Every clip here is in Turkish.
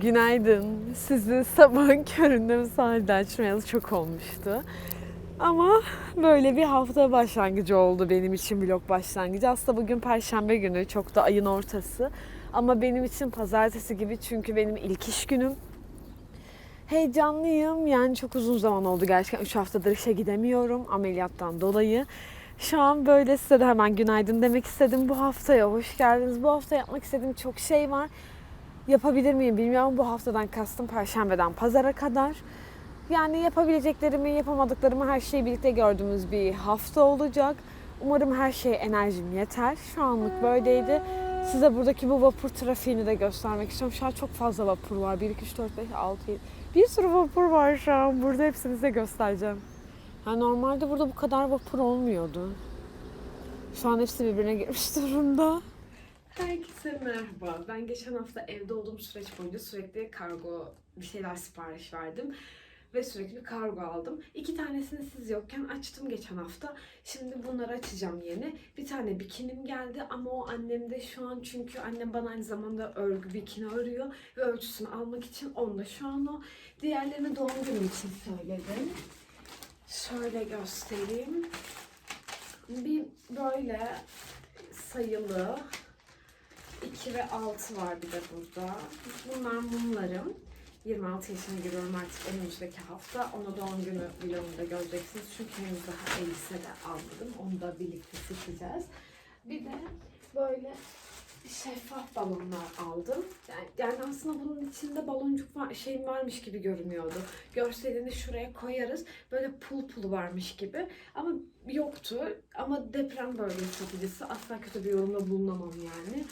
Günaydın. Sizi sabahın köründe sahilde açmayalı çok olmuştu. Ama böyle bir hafta başlangıcı oldu benim için vlog başlangıcı. Aslında bugün perşembe günü, çok da ayın ortası. Ama benim için pazartesi gibi çünkü benim ilk iş günüm. Heyecanlıyım. Yani çok uzun zaman oldu gerçekten. 3 haftadır işe gidemiyorum ameliyattan dolayı. Şu an böyle size de hemen günaydın demek istedim. Bu haftaya hoş geldiniz. Bu hafta yapmak istediğim çok şey var. Yapabilir miyim bilmiyorum. Bu haftadan kastım perşembeden pazara kadar. Yani yapabileceklerimi, yapamadıklarımı her şeyi birlikte gördüğümüz bir hafta olacak. Umarım her şeye enerjim yeter. Şu anlık böyleydi. Size buradaki bu vapur trafiğini de göstermek istiyorum. Şu an çok fazla vapur var. 1, 2, 3, 4, 5, 6, 7. Bir sürü vapur var şu an. Burada hepsini size göstereceğim. Ha, normalde burada bu kadar vapur olmuyordu. Şu an hepsi birbirine girmiş durumda. Herkese merhaba. Ben geçen hafta evde olduğum süreç boyunca sürekli kargo bir şeyler sipariş verdim. Ve sürekli kargo aldım. İki tanesini siz yokken açtım geçen hafta. Şimdi bunları açacağım yeni. Bir tane bikinim geldi ama o annemde şu an çünkü annem bana aynı zamanda örgü bikini örüyor. Ve ölçüsünü almak için onda şu an o. Diğerlerini doğum günüm için söyledim. Şöyle göstereyim. Bir böyle sayılı 2 ve 6 var bir de burada. Bunlar mumlarım. 26 yaşına giriyorum artık önümüzdeki hafta. Onu doğum günü vlogunda göreceksiniz. Çünkü henüz daha elbise de almadım. Onu da birlikte seçeceğiz. Bir de böyle şeffaf balonlar aldım. Yani, yani aslında bunun içinde baloncuk var, şeyin varmış gibi görünüyordu. Görselini şuraya koyarız. Böyle pul pul varmış gibi. Ama yoktu. Ama deprem bölgesi satıcısı. Asla kötü bir yorumda bulunamam yani.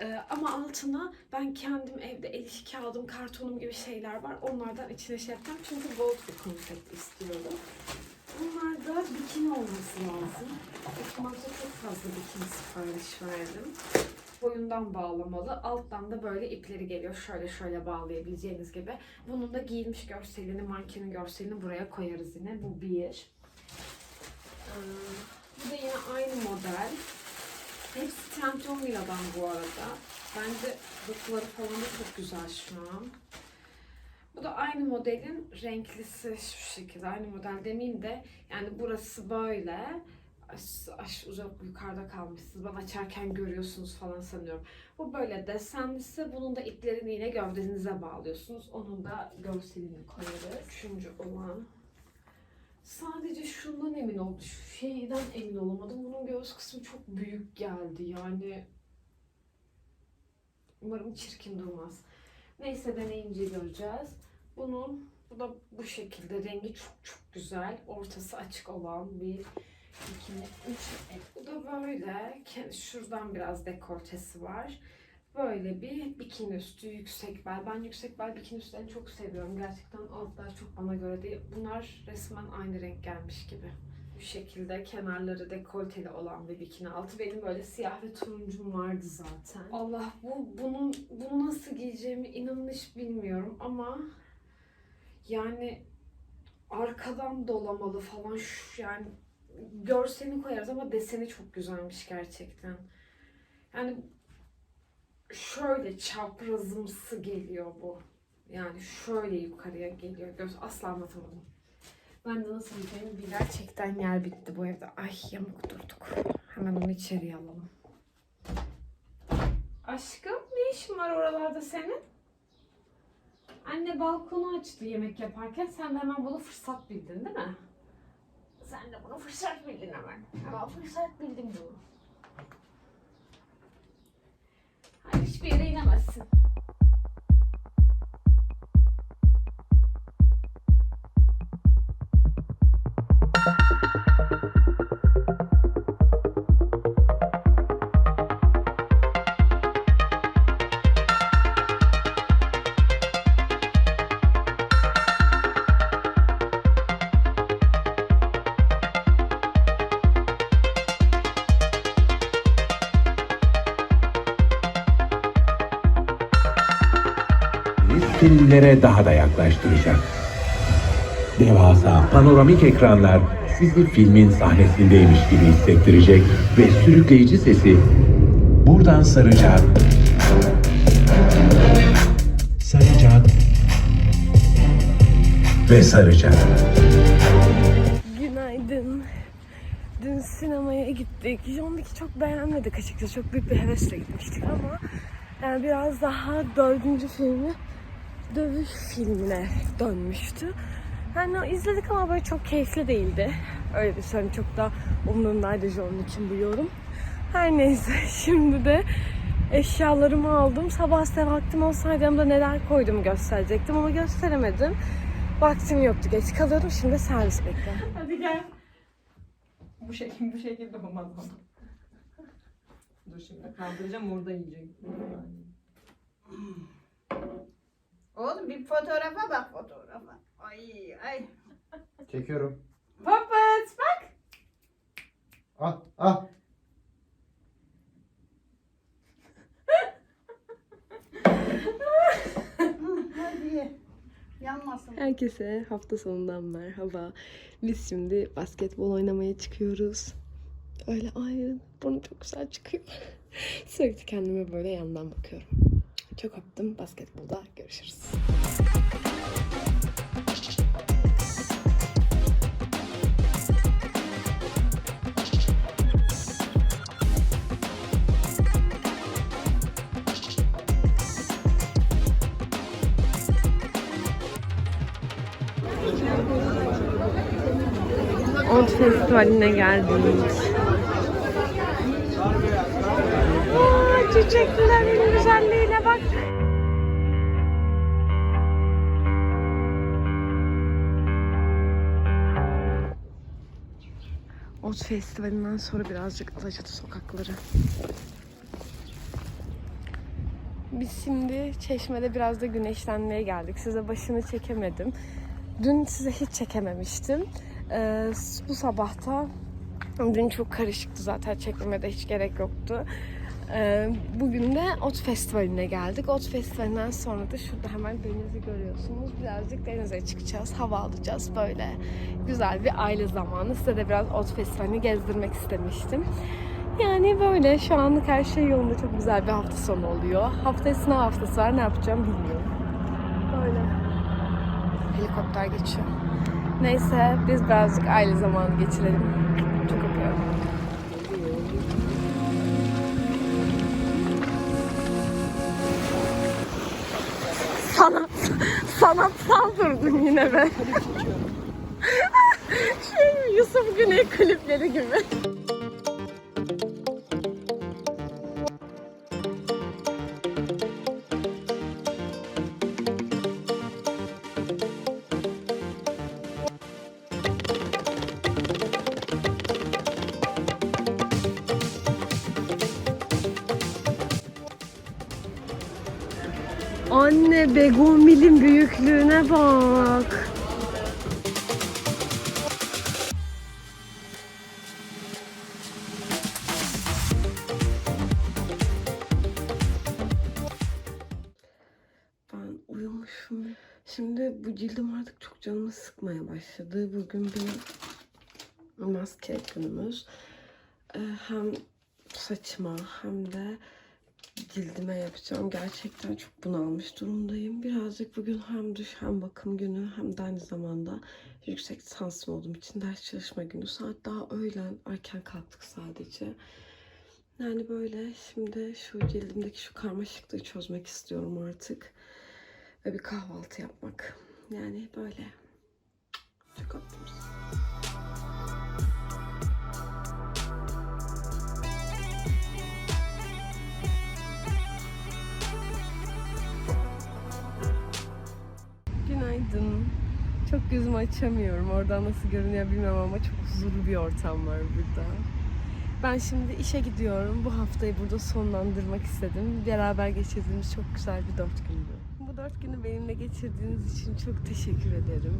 Ee, ama altına ben kendim evde el işi kağıdım, kartonum gibi şeyler var. Onlardan içine şey yapacağım. Çünkü bold bir konsept istiyorum. Bunlar da bikini olması lazım. Otomatikte çok fazla bikini sipariş verdim. Boyundan bağlamalı. Alttan da böyle ipleri geliyor. Şöyle şöyle bağlayabileceğiniz gibi. Bunun da giyilmiş görselini, mankenin görselini buraya koyarız yine. Bu bir. Ee, bu da yine aynı model. Hepsi Trendyol Mila'dan bu arada. Bence dokuları falan da çok güzel şu an. Bu da aynı modelin renklisi şu şekilde. Aynı model demeyeyim de yani burası böyle. Aş, aş uzak yukarıda kalmışsınız. Ben açarken görüyorsunuz falan sanıyorum. Bu böyle desenlisi. Bunun da iplerini yine gövdenize bağlıyorsunuz. Onun da görselini koyarız. Üçüncü olan. Sadece şundan emin oldum. Şu şeyden emin olamadım. Göğüs kısmı çok büyük geldi. Yani umarım çirkin durmaz. Neyse deneyince göreceğiz. Bunun bu da bu şekilde rengi çok çok güzel. Ortası açık olan bir bikini. Üç, evet, bu da böyle. Şuradan biraz dekoltesi var. Böyle bir bikini üstü yüksek bel. Ben yüksek bel bikini üstlerini çok seviyorum. Gerçekten altlar çok bana göre değil. Bunlar resmen aynı renk gelmiş gibi. Bu şekilde kenarları dekolteli olan bir bikini altı. Benim böyle siyah ve turuncum vardı zaten. Allah bu bunun bunu nasıl giyeceğimi hiç bilmiyorum ama yani arkadan dolamalı falan şu yani görselini koyarız ama deseni çok güzelmiş gerçekten. Yani şöyle çaprazımsı geliyor bu. Yani şöyle yukarıya geliyor. Göz asla anlatamadım. Ben de nasıl gideceğimi bilmiyorum. Gerçekten yer bitti bu evde. Ay yamuk durduk. Hemen onu içeriye alalım. Aşkım ne işin var oralarda senin? Anne balkonu açtı yemek yaparken sen de hemen bunu fırsat bildin değil mi? Sen de bunu fırsat bildin hemen. Hemen fırsat bildin bunu. Hiçbir yere inemezsin. Seninlere daha da yaklaştıracak. Devasa panoramik ekranlar sizi filmin sahnesindeymiş gibi hissettirecek ve sürükleyici sesi buradan saracak. Saracak ve saracak. Günaydın. Dün sinemaya gittik. John Wick'i çok beğenmedik açıkçası. Çok büyük bir hevesle gitmiştik ama yani biraz daha dördüncü filmi dövüş filmine dönmüştü. Yani o izledik ama böyle çok keyifli değildi. Öyle bir söyleyeyim. Çok da umurumdaydı John Wick'in bu yorum. Her neyse şimdi de eşyalarımı aldım. Sabah size vaktim olsaydı yanımda neler koydum gösterecektim ama gösteremedim. Vaktim yoktu. Geç kalıyordum. Şimdi servis bekliyorum. Hadi gel. Bu şekilde bu şekilde olmaz ama. Dur şimdi kaldıracağım orada yiyecek. Oğlum bir fotoğrafa bak fotoğrafa. Ay ay. Çekiyorum. Puppet bak. Al, al. Hadi ye. Yanmasın. Herkese hafta sonundan merhaba. Biz şimdi basketbol oynamaya çıkıyoruz. Öyle ay burnu çok güzel çıkıyor. Sürekli kendime böyle yandan bakıyorum. Çok öptüm. Basketbolda görüşürüz. Ot Festivali'ne geldik. Aa, çiçeklerin güzelliğine bak. Ot Festivali'nden sonra birazcık Alaçatı sokakları. Biz şimdi Çeşme'de biraz da güneşlenmeye geldik. Size başını çekemedim. Dün size hiç çekememiştim. Ee, bu sabahta dün çok karışıktı zaten çekmeme de hiç gerek yoktu. Ee, bugün de Ot Festivali'ne geldik. Ot Festivali'nden sonra da şurada hemen denizi görüyorsunuz. Birazcık denize çıkacağız, hava alacağız böyle. Güzel bir aile zamanı. Size de biraz Ot Festivali'ni gezdirmek istemiştim. Yani böyle şu anlık her şey yolunda çok güzel bir hafta sonu oluyor. Haftaya sınav haftası var ne yapacağım bilmiyorum. Böyle. Helikopter geçiyor. Neyse biz birazcık aile zamanı geçirelim. Sanat, sanatsal durdun yine be. şey Yusuf Güney klipleri gibi. Anne Begomil'in büyüklüğüne bak. Ben uyumuşum. Şimdi bu cildim artık çok canımı sıkmaya başladı. Bugün bir maske günümüz. Ee, hem saçıma hem de cildime yapacağım. Gerçekten çok bunalmış durumdayım. Birazcık bugün hem duş hem bakım günü hem de aynı zamanda yüksek lisansım olduğum için ders çalışma günü. Saat daha öğlen erken kalktık sadece. Yani böyle şimdi şu cildimdeki şu karmaşıklığı çözmek istiyorum artık. Ve bir kahvaltı yapmak. Yani böyle. Çok gözümü açamıyorum. Oradan nasıl görünüyor bilmiyorum ama çok huzurlu bir ortam var burada. Ben şimdi işe gidiyorum. Bu haftayı burada sonlandırmak istedim. Beraber geçirdiğimiz çok güzel bir dört gündü. Bu dört günü benimle geçirdiğiniz için çok teşekkür ederim.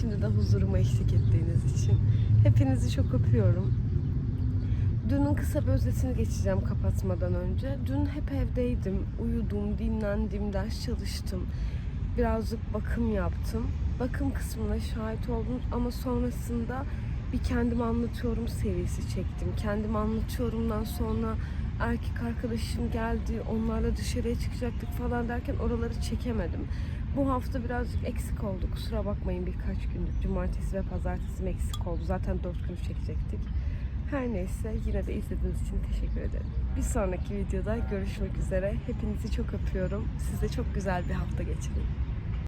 Şimdi de huzuruma eşlik ettiğiniz için. Hepinizi çok öpüyorum. Dünün kısa bir özetini geçeceğim kapatmadan önce. Dün hep evdeydim. Uyudum, dinlendim, ders çalıştım. Birazcık bakım yaptım. Bakım kısmına şahit oldum ama sonrasında bir kendimi anlatıyorum serisi çektim. Kendimi anlatıyorumdan sonra erkek arkadaşım geldi, onlarla dışarıya çıkacaktık falan derken oraları çekemedim. Bu hafta birazcık eksik oldu. Kusura bakmayın birkaç gündür. Cumartesi ve pazartesi eksik oldu. Zaten dört gün çekecektik. Her neyse yine de izlediğiniz için teşekkür ederim. Bir sonraki videoda görüşmek üzere. Hepinizi çok öpüyorum. Size çok güzel bir hafta geçirin.